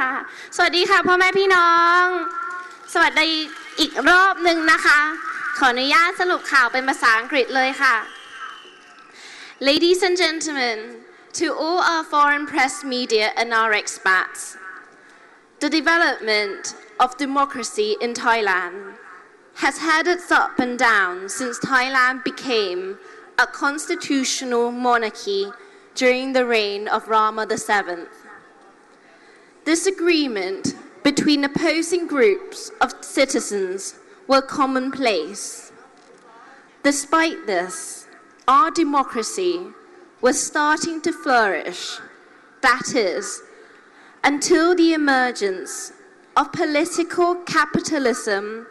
ค่ะ สวัสดีค่ะพ่อแม่พี่น้อง สวัสดีอีกรอบหนึ่งนะคะ ขออนุญาตสรุปข่าวเป็นภาษาอังกฤษเลยค่ะ Ladies and gentlemen, to all our foreign press media and our expats, the development of democracy in Thailand has had its up and down since Thailand became a constitutional monarchy during the reign of Rama VII. Disagreement between opposing groups of citizens were commonplace. Despite this, our democracy was starting to flourish. That is, until the emergence of political capitalism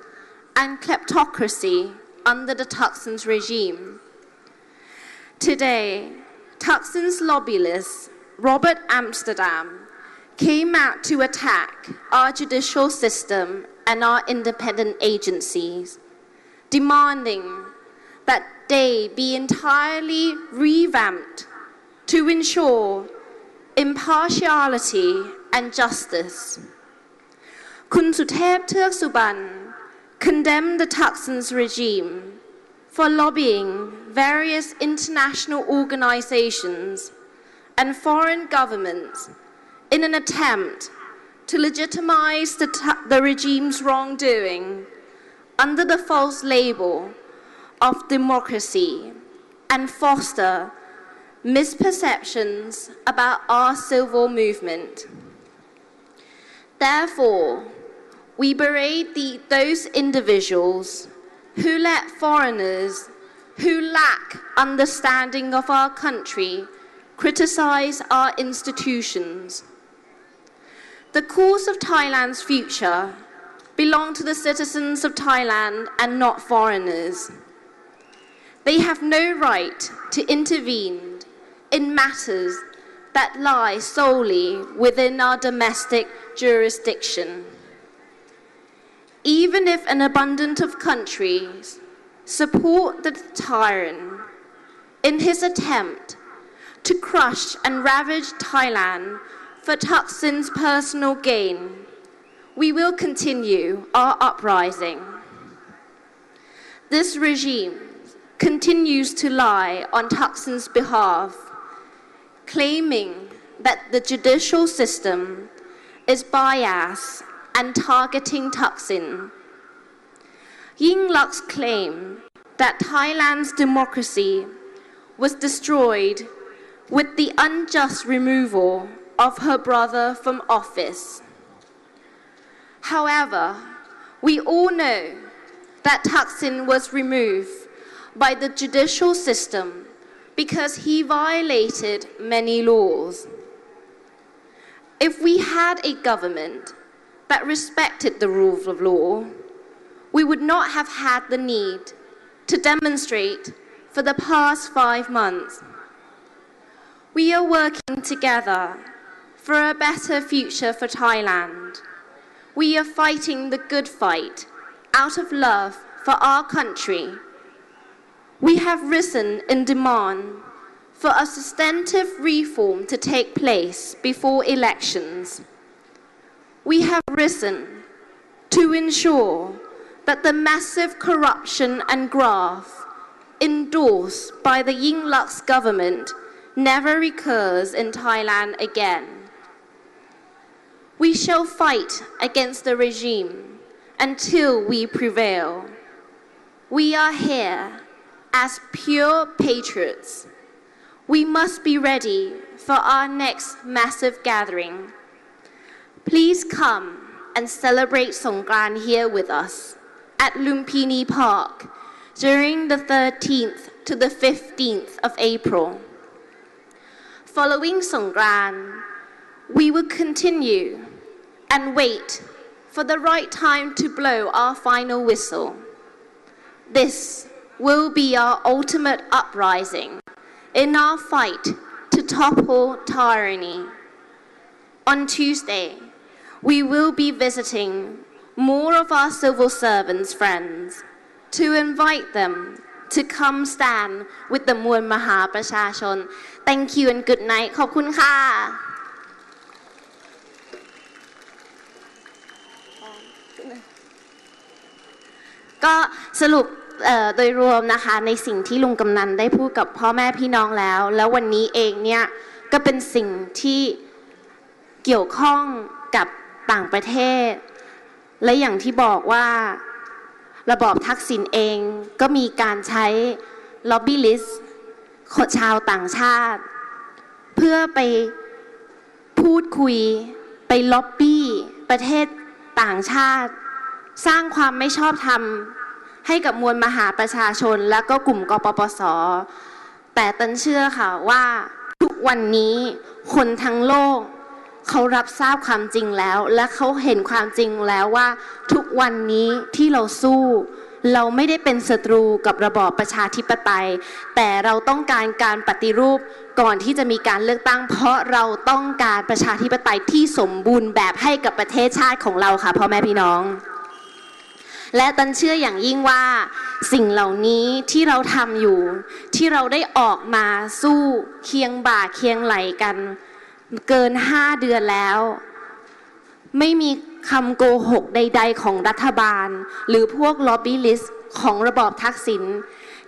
and kleptocracy under the Thaksin's regime. Today, Thaksin's lobbyist, Robert Amsterdam, came out to attack our judicial system and our independent agencies, demanding that they be entirely revamped to ensure impartiality and justice. Kun Thirk condemned the Thaksin's regime for lobbying various international organizations and foreign governments in an attempt to legitimize the, the regime's wrongdoing under the false label of democracy and foster misperceptions about our civil movement. Therefore, we berate the, those individuals who let foreigners who lack understanding of our country criticize our institutions. The course of Thailand's future belong to the citizens of Thailand and not foreigners. They have no right to intervene in matters that lie solely within our domestic jurisdiction. Even if an abundance of countries support the tyrant in his attempt to crush and ravage Thailand for Thaksin's personal gain, we will continue our uprising. This regime continues to lie on Thaksin's behalf, claiming that the judicial system is biased and targeting Thaksin. Yingluck's claim that Thailand's democracy was destroyed with the unjust removal of her brother from office. However, we all know that Thaksin was removed by the judicial system because he violated many laws. If we had a government that respected the rule of law, we would not have had the need to demonstrate for the past five months. We are working together for a better future for Thailand. We are fighting the good fight out of love for our country. We have risen in demand for a substantive reform to take place before elections. We have risen to ensure that the massive corruption and graft endorsed by the Yingluck's government never recurs in Thailand again. We shall fight against the regime until we prevail. We are here as pure patriots. We must be ready for our next massive gathering. Please come and celebrate Songkran here with us at Lumpini Park during the 13th to the 15th of April. Following Songkran, we will continue and wait for the right time to blow our final whistle. This will be our ultimate uprising in our fight to topple tyranny. On Tuesday, we will be visiting more of our civil servants' friends to invite them to come stand with the Muan Maha Prashashon. Thank you and good night. ขอบคุณค่ะ ก็สรุปโดยรวมนะคะในสิ่งที่ลุงกำนันได้พูดกับพ่อแม่พี่น้องแล้ว แล้ววันนี้เองเนี่ยก็เป็นสิ่งที่เกี่ยวข้องกับต่างประเทศ และอย่างที่บอกว่าระบอบทักษิณเองก็มีการใช้ล็อบบี้ลิสต์ชาวต่างชาติ เพื่อไปพูดคุยไปล็อบบี้ประเทศต่างชาติ สร้างความไม่ชอบธรรมให้กับมวลมหาประชาชนและก็กลุ่มกปปส แต่ตันเชื่อค่ะว่าทุกวันนี้คนทั้งโลกเขารับทราบความจริงแล้ว และเขาเห็นความจริงแล้วว่า ทุกวันนี้ที่เราสู้ เราไม่ได้เป็นศัตรูกับระบอบประชาธิปไตย แต่เราต้องการการปฏิรูปก่อนที่จะมีการเลือกตั้ง เพราะเราต้องการประชาธิปไตยที่สมบูรณ์แบบให้กับประเทศชาติของเราค่ะพ่อแม่พี่น้อง และตันเชื่ออย่างยิ่งว่าสิ่งเหล่านี้ที่เราทำอยู่ ที่เราได้ออกมาสู้เคียงบ่าเคียงไหลกัน เกิน5เดือนแล้ว ไม่มีคำโกหกใด ๆ ของรัฐบาล หรือพวกล็อบบี้ลิสต์ของระบอบทักษิณ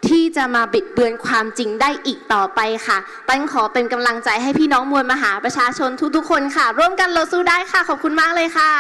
ที่จะมาบิดเบือนความจริงได้อีกต่อไปค่ะตันขอเป็นกำลังใจให้พี่น้องมวลมหาประชาชนทุกๆคนค่ะ ร่วมกันเราสู้ได้ค่ะ ขอบคุณมากเลยค่ะ